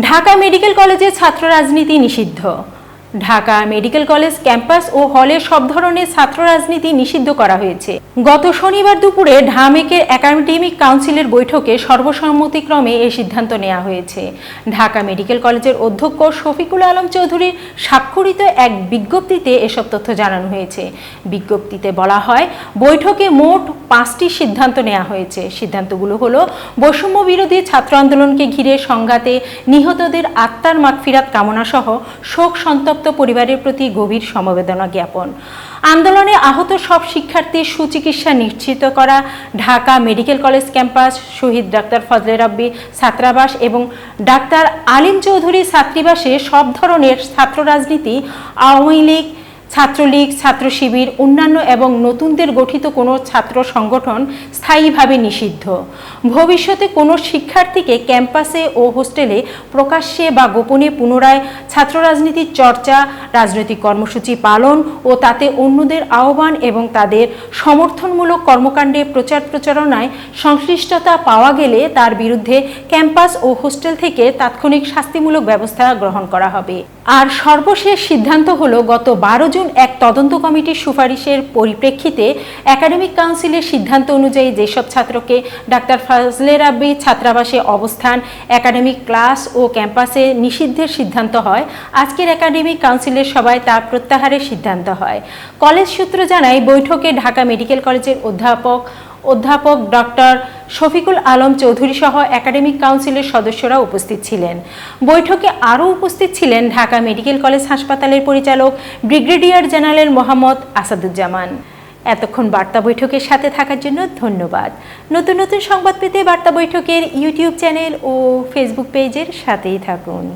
Dhaka medical কলেজে ছাত্র রাজনীতি নিষিদ্ধ। ঢাকা মেডিকেল কলেজ, ক্যাম্পাস ও হলে সব ধরনের ছাত্র রাজনীতি নিষিদ্ধ করা হয়েছে। গত শনিবার দুপুরে ঢামেকের একাডেমিক কাউন্সিলের বৈঠকে সর্বসম্মতিক্রমে এই সিদ্ধান্ত নেওয়া হয়েছে। ঢাকা মেডিকেল কলেজের অধ্যক্ষ শফিকুল আলম চৌধুরীর স্বাক্ষরিত এক বিজ্ঞপ্তিতে এসব তথ্য জানানো হয়েছে। বিজ্ঞপ্তিতে বলা হয়, বৈঠকে মোট পাঁচটি সিদ্ধান্ত নেওয়া হয়েছে। সিদ্ধান্তগুলো হলো, বৈষম্য বিরোধী ছাত্র আন্দোলনকে ঘিরে সংঘাতে নিহতদের আত্মার মাগফিরাত কামনা সহ শোক সন্তপ্ত পরিবারের প্রতি গভীর সমবেদনা জ্ঞাপন। আন্দোলনে আহত সব শিক্ষার্থীর সুচিকিৎসা নিশ্চিত করা, ঢাকা মেডিকেল কলেজ ক্যাম্পাস, শহীদ ডাক্তার ফজলে রাব্বি, ছাত্রাবাস এবং ডাক্তার আলিম চৌধুরী ছাত্রীবাসে সব ধরনের ছাত্র রাজনীতি, আওয়ামী লীগ ছাত্রলীগ ছাত্র শিবির অন্যান্য এবং নতুনদের গঠিত কোনো ছাত্র সংগঠন স্থায়ীভাবে নিষিদ্ধ। ভবিষ্যতে কোনো শিক্ষার্থীকে ক্যাম্পাসে ও হোস্টেলে প্রকাশ্যে বা গোপনে পুনরায় ছাত্র রাজনীতির চর্চা, রাজনৈতিক কর্মসূচি পালন ও তাতে অন্যদের আহ্বান এবং তাদের সমর্থনমূলক কর্মকাণ্ডে প্রচার প্রচারণায় সংশ্লিষ্টতা পাওয়া গেলে তার বিরুদ্ধে ক্যাম্পাস ও হোস্টেল থেকে তাৎক্ষণিক শাস্তিমূলক ব্যবস্থা গ্রহণ করা হবে। আর সর্বশেষ সিদ্ধান্ত হলো গত বারো জুন এক তদন্ত কমিটির সুপারিশের পরিপ্রেক্ষিতে একাডেমিক কাউন্সিলের সিদ্ধান্ত অনুযায়ী যেসব ছাত্রকে ডাক্তার ফজলে রাব্বি ছাত্রাবাসে অবস্থান, একাডেমিক ক্লাস ও ক্যাম্পাসে নিষিদ্ধের সিদ্ধান্ত হয়, আজকের একাডেমিক কাউন্সিলের সভায় তা প্রত্যাহারের সিদ্ধান্ত হয়। কলেজ সূত্র জানায়, বৈঠকে ঢাকা মেডিকেল কলেজের অধ্যাপক অধ্যাপক ডক্টর শফিকুল আলম চৌধুরী সহ একাডেমিক কাউন্সিলের সদস্যরা উপস্থিত ছিলেন। বৈঠকে আরও উপস্থিত ছিলেন ঢাকা মেডিকেল কলেজ হাসপাতালের পরিচালক, ব্রিগেডিয়ার জেনারেল মোহাম্মদ আসাদুজ্জামান। এতক্ষণ বার্তা বৈঠকের সাথে থাকার জন্য ধন্যবাদ। নতুন নতুন সংবাদ পেতে বার্তা বৈঠকের ইউটিউব চ্যানেল ও ফেসবুক পেজের সাথেই থাকুন।